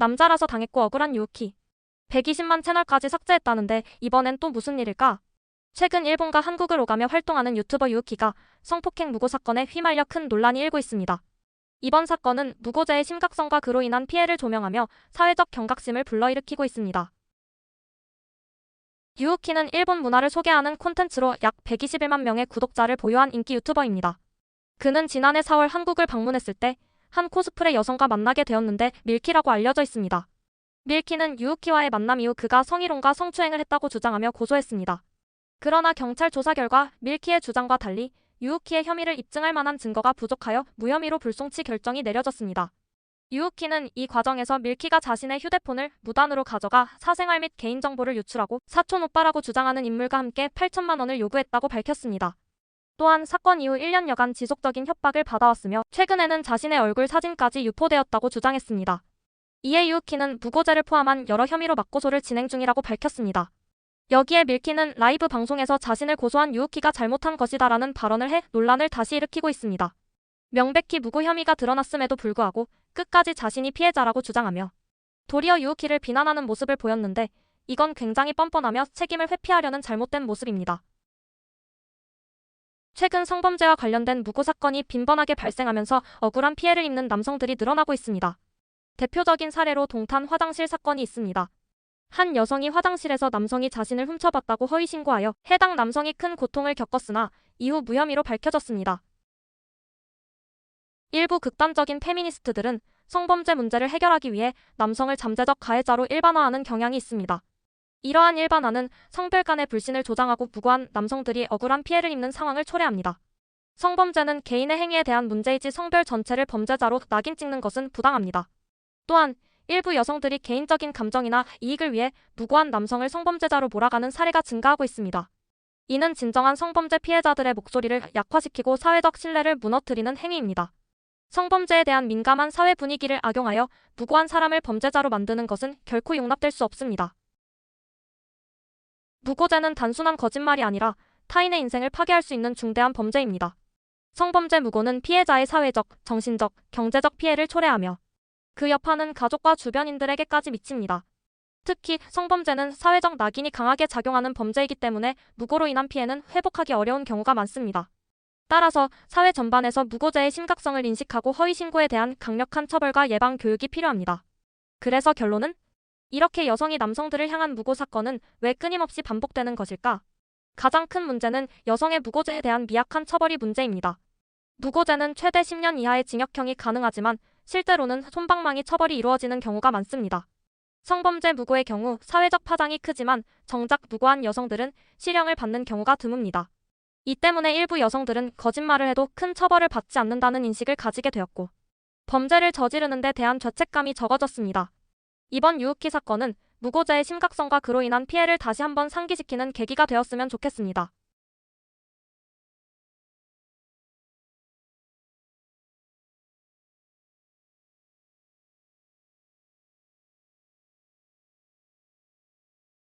남자라서 당했고 억울한 유우키. 120만 채널까지 삭제했다는데 이번엔 또 무슨 일일까? 최근 일본과 한국을 오가며 활동하는 유튜버 유우키가 성폭행 무고 사건에 휘말려 큰 논란이 일고 있습니다. 이번 사건은 무고죄의 심각성과 그로 인한 피해를 조명하며 사회적 경각심을 불러일으키고 있습니다. 유우키는 일본 문화를 소개하는 콘텐츠로 약 121만 명의 구독자를 보유한 인기 유튜버입니다. 그는 지난해 4월 한국을 방문했을 때 한 코스프레 여성과 만나게 되었는데 밀키라고 알려져 있습니다. 밀키는 유우키와의 만남 이후 그가 성희롱과 성추행을 했다고 주장하며 고소했습니다. 그러나 경찰 조사 결과 밀키의 주장과 달리 유우키의 혐의를 입증할 만한 증거가 부족하여 무혐의로 불송치 결정이 내려졌습니다. 유우키는 이 과정에서 밀키가 자신의 휴대폰을 무단으로 가져가 사생활 및 개인정보를 유출하고 사촌 오빠라고 주장하는 인물과 함께 8천만 원을 요구했다고 밝혔습니다. 또한 사건 이후 1년여간 지속적인 협박을 받아왔으며 최근에는 자신의 얼굴 사진까지 유포되었다고 주장했습니다. 이에 유우키는 무고죄를 포함한 여러 혐의로 맞고소를 진행 중이라고 밝혔습니다. 여기에 밀키는 라이브 방송에서 자신을 고소한 유우키가 잘못한 것이다라는 발언을 해 논란을 다시 일으키고 있습니다. 명백히 무고 혐의가 드러났음에도 불구하고 끝까지 자신이 피해자라고 주장하며 도리어 유우키를 비난하는 모습을 보였는데 이건 굉장히 뻔뻔하며 책임을 회피하려는 잘못된 모습입니다. 최근 성범죄와 관련된 무고 사건이 빈번하게 발생하면서 억울한 피해를 입는 남성들이 늘어나고 있습니다. 대표적인 사례로 동탄 화장실 사건이 있습니다. 한 여성이 화장실에서 남성이 자신을 훔쳐봤다고 허위 신고하여 해당 남성이 큰 고통을 겪었으나 이후 무혐의로 밝혀졌습니다. 일부 극단적인 페미니스트들은 성범죄 문제를 해결하기 위해 남성을 잠재적 가해자로 일반화하는 경향이 있습니다. 이러한 일반화는 성별 간의 불신을 조장하고 무고한 남성들이 억울한 피해를 입는 상황을 초래합니다. 성범죄는 개인의 행위에 대한 문제이지 성별 전체를 범죄자로 낙인 찍는 것은 부당합니다. 또한 일부 여성들이 개인적인 감정이나 이익을 위해 무고한 남성을 성범죄자로 몰아가는 사례가 증가하고 있습니다. 이는 진정한 성범죄 피해자들의 목소리를 약화시키고 사회적 신뢰를 무너뜨리는 행위입니다. 성범죄에 대한 민감한 사회 분위기를 악용하여 무고한 사람을 범죄자로 만드는 것은 결코 용납될 수 없습니다. 무고죄는 단순한 거짓말이 아니라 타인의 인생을 파괴할 수 있는 중대한 범죄입니다. 성범죄 무고는 피해자의 사회적, 정신적, 경제적 피해를 초래하며 그 여파는 가족과 주변인들에게까지 미칩니다. 특히 성범죄는 사회적 낙인이 강하게 작용하는 범죄이기 때문에 무고로 인한 피해는 회복하기 어려운 경우가 많습니다. 따라서 사회 전반에서 무고죄의 심각성을 인식하고 허위 신고에 대한 강력한 처벌과 예방 교육이 필요합니다. 그래서 결론은 이렇게 여성이 남성들을 향한 무고 사건은 왜 끊임없이 반복되는 것일까? 가장 큰 문제는 여성의 무고죄에 대한 미약한 처벌이 문제입니다. 무고죄는 최대 10년 이하의 징역형이 가능하지만 실제로는 솜방망이 처벌이 이루어지는 경우가 많습니다. 성범죄 무고의 경우 사회적 파장이 크지만 정작 무고한 여성들은 실형을 받는 경우가 드뭅니다. 이 때문에 일부 여성들은 거짓말을 해도 큰 처벌을 받지 않는다는 인식을 가지게 되었고 범죄를 저지르는 데 대한 죄책감이 적어졌습니다. 이번 유우키 사건은 무고죄의 심각성과 그로 인한 피해를 다시 한번 상기시키는 계기가 되었으면 좋겠습니다.